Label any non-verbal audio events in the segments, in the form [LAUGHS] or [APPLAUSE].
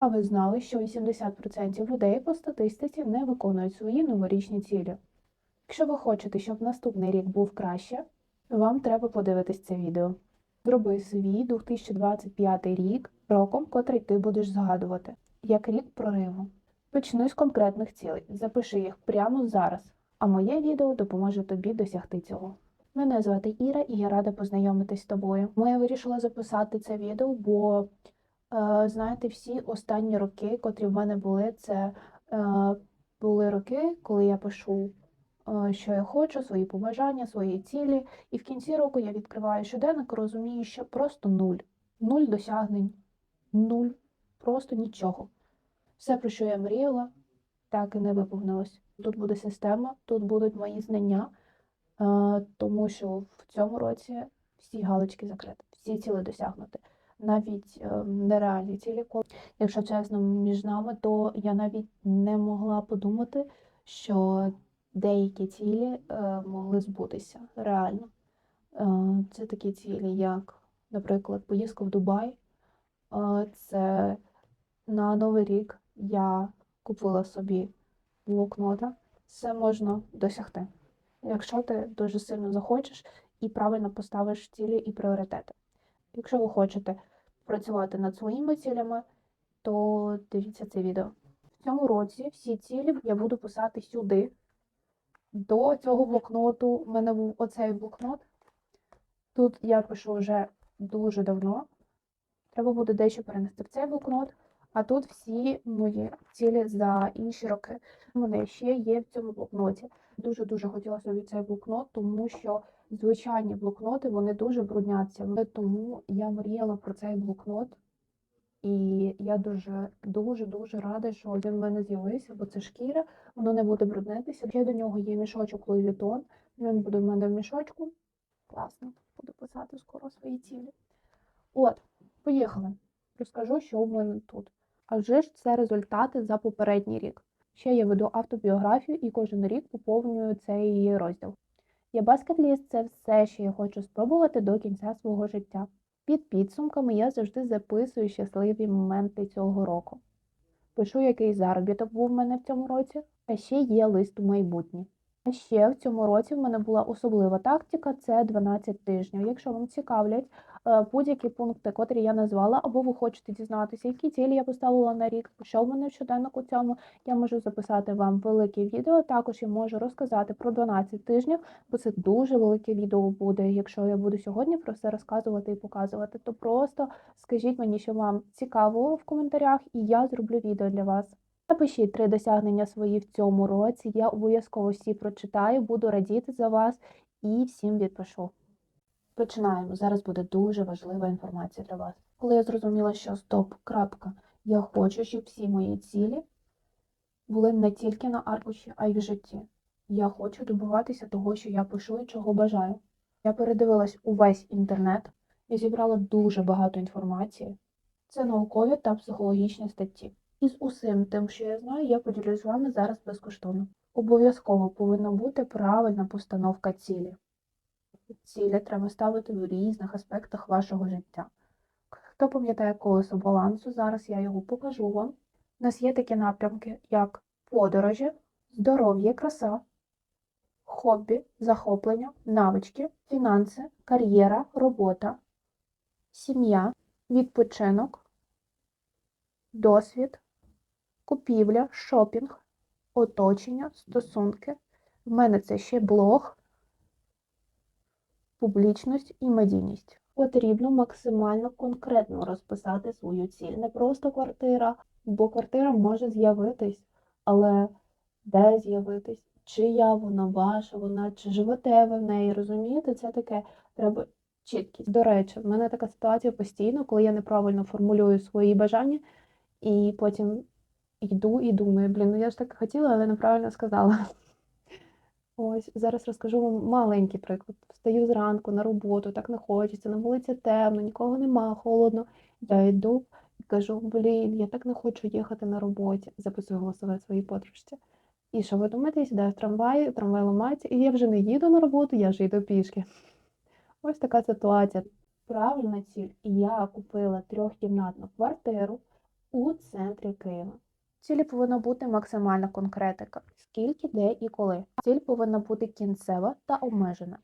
А ви знали, що 80% людей по статистиці не виконують свої новорічні цілі? Якщо ви хочете, щоб наступний рік був краще, вам треба подивитись це відео. Зроби свій 2025 рік роком, котрий ти будеш згадувати, як рік прориву. Почни з конкретних цілей, запиши їх прямо зараз, а моє відео допоможе тобі досягти цього. Мене звати Іра, і я рада познайомитись з тобою. Ми вирішила записати це відео, бо знаєте, всі останні роки, котрі в мене були, це е, були роки, коли я пишу, е, що я хочу, свої побажання, свої цілі. І в кінці року я відкриваю щоденник, розумію, що просто нуль. Нуль досягнень, нуль, просто нічого. Все, про що я мріяла, так і не виповнилось. Тут буде система, тут будуть мої знання, е, тому що в цьому році всі галочки закриті, всі цілі досягнути. Навіть е, нереальні цілі. Якщо чесно, між нами, то я навіть не могла подумати, що деякі цілі е, могли збутися реально. Е, Це такі цілі, як, наприклад, поїздка в Дубай. Це на Новий рік я купила собі блокнота. Це можна досягти, якщо ти дуже сильно захочеш і правильно поставиш цілі і пріоритети. Якщо ви хочете працювати над своїми цілями, то дивіться це відео. В цьому році всі цілі я буду писати сюди. До цього блокноту в мене був оцей блокнот. Тут я пишу вже дуже давно. Треба буде дещо перенести в цей блокнот. А тут всі мої цілі за інші роки. Вони ще є в цьому блокноті. Дуже-дуже хотіла собі цей блокнот, тому що звичайні блокноти вони дуже брудняться. Тому я мріяла про цей блокнот. І я дуже, дуже, дуже рада, що він в мене з'явився, бо це шкіра, воно не буде бруднитися. Ще до нього є мішочок Louis. Він буде в мене в мішочку. Класно, буду писати скоро свої цілі. От, поїхали. Розкажу, що в мене тут. А вже ж це результати за попередній рік. Ще я веду автобіографію і кожен рік поповнюю цей розділ. Я баскетліст це все, що я хочу спробувати до кінця свого життя. Під підсумками я завжди записую щасливі моменти цього року. Пишу, який заробіток був в мене в цьому році, а ще є лист у майбутнє. А ще в цьому році в мене була особлива тактика це 12 тижнів. Якщо вам цікавлять будь-які пункти, котрі я назвала, або ви хочете дізнатися, які цілі я поставила на рік, що в мене в щоденнику цьому, я можу записати вам велике відео. Також я можу розказати про 12 тижнів, бо це дуже велике відео буде. Якщо я буду сьогодні про все розказувати і показувати, то просто скажіть мені, що вам цікаво в коментарях, і я зроблю відео для вас. Напишіть три досягнення свої в цьому році. Я обов'язково всі прочитаю, буду радіти за вас і всім відпишу. Починаємо. Зараз буде дуже важлива інформація для вас. Коли я зрозуміла, що стоп, крапка, я хочу, щоб всі мої цілі були не тільки на аркуші, а й в житті. Я хочу добиватися того, що я пишу і чого бажаю. Я передивилась увесь інтернет і зібрала дуже багато інформації. Це наукові та психологічні статті. І з усім тим, що я знаю, я поділюсь з вами зараз безкоштовно. Обов'язково повинна бути правильна постановка цілі. Цілі треба ставити в різних аспектах вашого життя. Хто пам'ятає колесо балансу, зараз я його покажу вам. У нас є такі напрямки, як подорожі, здоров'я, краса, хобі, захоплення, навички, фінанси, кар'єра, робота, сім'я, відпочинок, досвід, купівля, шопінг, оточення, стосунки. В мене це ще блог, публічність і медійність. Потрібно максимально конкретно розписати свою ціль. Не просто квартира, бо квартира може з'явитись, але де з'явитись? Чия вона, ваша вона, чи живете ви в неї, розумієте? Це таке треба чіткість. До речі, в мене така ситуація постійно, коли я неправильно формулюю свої бажання, і потім йду і думаю, блін, ну я ж так хотіла, але неправильно сказала. Ось зараз розкажу вам маленький приклад. Встаю зранку на роботу, так не хочеться, на вулиці темно, нікого нема, холодно. Я йду і кажу, блін, я так не хочу їхати на роботі. Записую голосове своїй подружці. І що ви думаєте, я сідаю в трамвай, трамвай ламається, і я вже не їду на роботу, я вже йду пішки. [LAUGHS] Ось така ситуація. Правильна ціль. Я купила трьохкімнатну квартиру у центрі Києва. Цілі повинна бути максимальна конкретика, скільки, де і коли. Ціль повинна бути кінцева та обмежена.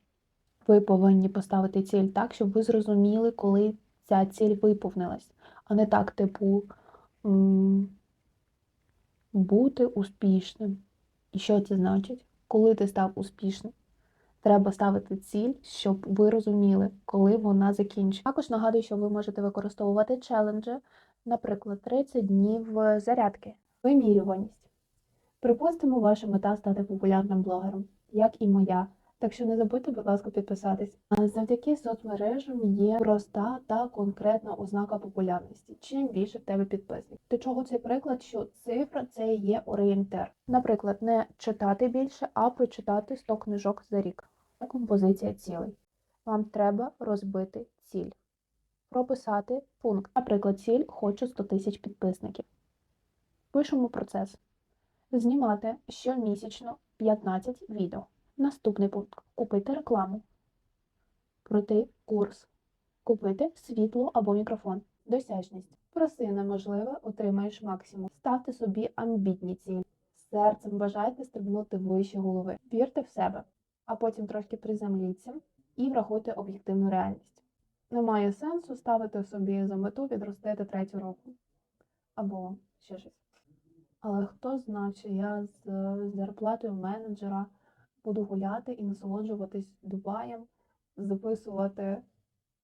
Ви повинні поставити ціль так, щоб ви зрозуміли, коли ця ціль виповнилась, а не так, типу, бути успішним. І що це значить? Коли ти став успішним? Треба ставити ціль, щоб ви розуміли, коли вона закінчиться. Також нагадую, що ви можете використовувати челенджі, наприклад, 30 днів е, зарядки, вимірюваність. Припустимо, ваша мета стати популярним блогером, як і моя. Так що не забудьте, будь ласка, підписатись. Завдяки соцмережам є проста та конкретна ознака популярності. Чим більше в тебе підписників. До чого цей приклад, що цифра це є орієнтир. Наприклад, не читати більше, а прочитати 100 книжок за рік. Композиція цілей. Вам треба розбити ціль, прописати пункт. Наприклад, ціль хочу 100 тисяч підписників. Пишемо процес. Знімати щомісячно 15 відео. Наступний пункт купити рекламу, пройти курс, купити світло або мікрофон, досяжність. Проси неможливе, отримаєш максимум. Ставте собі амбітні цілі. Серцем бажайте стрибнути вище голови. Вірте в себе, а потім трошки приземліться і врахуйте об'єктивну реальність. Немає сенсу ставити собі за мету відростити третю року або ще щось. Але хто знав, що я з зарплатою менеджера буду гуляти і насолоджуватись Дубаєм, записувати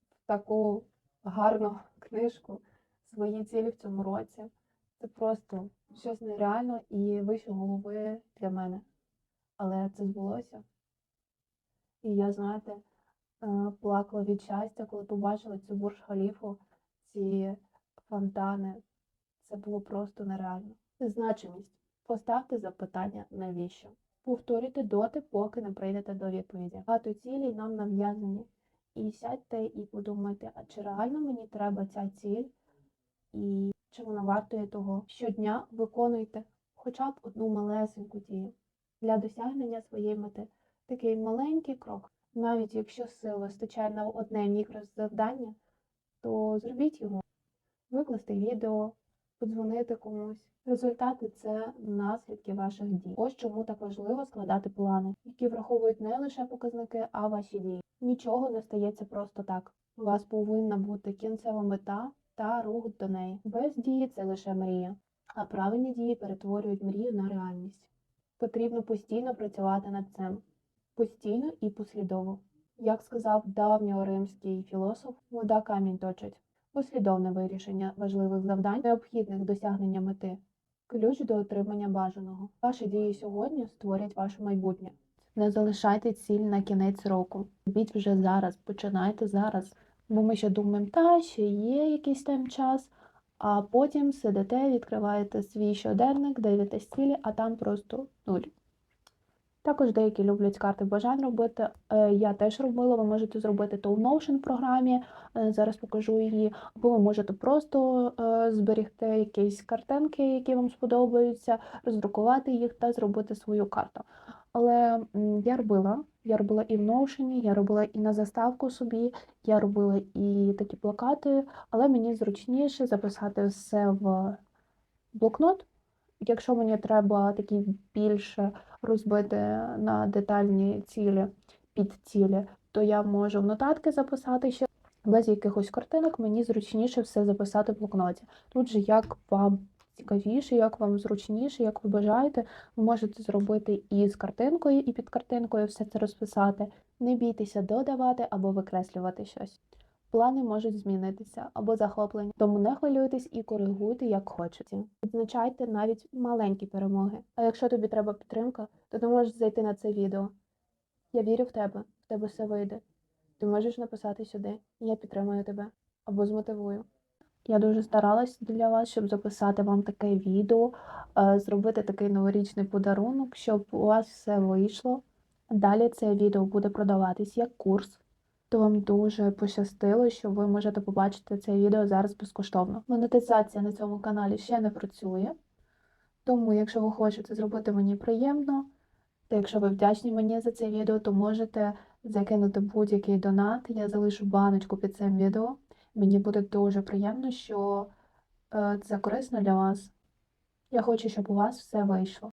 в таку гарну книжку свої цілі в цьому році. Це просто щось нереально і вище голови для мене. Але це збулося. І я, знаєте, е, плакала від щастя, коли побачила цю бурж халіфу, ці фонтани. Це було просто нереально. Значимість. Поставте запитання навіщо. Повторюйте доти, поки не прийдете до відповіді. Багато цілей нам нав'язані. І сядьте і подумайте, а чи реально мені треба ця ціль, і чи вона вартує того. Щодня виконуйте хоча б одну малесеньку дію для досягнення своєї мети. Такий маленький крок. Навіть якщо сил вистачає на одне мікрозавдання, то зробіть його. Викласти відео, подзвонити комусь. Результати це наслідки ваших дій. Ось чому так важливо складати плани, які враховують не лише показники, а ваші дії. Нічого не стається просто так. У вас повинна бути кінцева мета та рух до неї. Без дії це лише мрія, а правильні дії перетворюють мрію на реальність. Потрібно постійно працювати над цим, постійно і послідовно. Як сказав давньоримський філософ, вода камінь точить. Послідовне вирішення важливих завдань, необхідних досягнення мети, ключ до отримання бажаного. Ваші дії сьогодні створять ваше майбутнє. Не залишайте ціль на кінець року. Робіть вже зараз, починайте зараз. Бо ми ще думаємо, та ще є якийсь там час, а потім сидите, відкриваєте свій щоденник, дивитесь цілі, а там просто нуль. Також деякі люблять карти бажань робити. Е, Я теж робила, ви можете зробити то в Notion програмі, е, зараз покажу її, або ви можете просто е, зберігти якісь картинки, які вам сподобаються, роздрукувати їх та зробити свою карту. Але я робила, я робила і в Notion, я робила і на заставку собі, я робила і такі плакати, але мені зручніше записати все в блокнот. Якщо мені треба такі більше розбити на детальні цілі, підцілі, то я можу в нотатки записати ще без якихось картинок, мені зручніше все записати в блокноті. Тут же як вам цікавіше, як вам зручніше, як ви бажаєте, ви можете зробити і з картинкою, і під картинкою все це розписати. Не бійтеся додавати або викреслювати щось. Плани можуть змінитися або захоплення, тому не хвилюйтесь і коригуйте, як хочете. Відзначайте навіть маленькі перемоги. А якщо тобі треба підтримка, то ти можеш зайти на це відео. Я вірю в тебе, в тебе все вийде. Ти можеш написати сюди, я підтримую тебе або змотивую. Я дуже старалась для вас, щоб записати вам таке відео, е, зробити такий новорічний подарунок, щоб у вас все вийшло. Далі це відео буде продаватись як курс то вам дуже пощастило, що ви можете побачити це відео зараз безкоштовно. Монетизація на цьому каналі ще не працює, тому, якщо ви хочете зробити мені приємно, та якщо ви вдячні мені за це відео, то можете закинути будь-який донат. Я залишу баночку під цим відео. Мені буде дуже приємно, що е, це корисно для вас. Я хочу, щоб у вас все вийшло.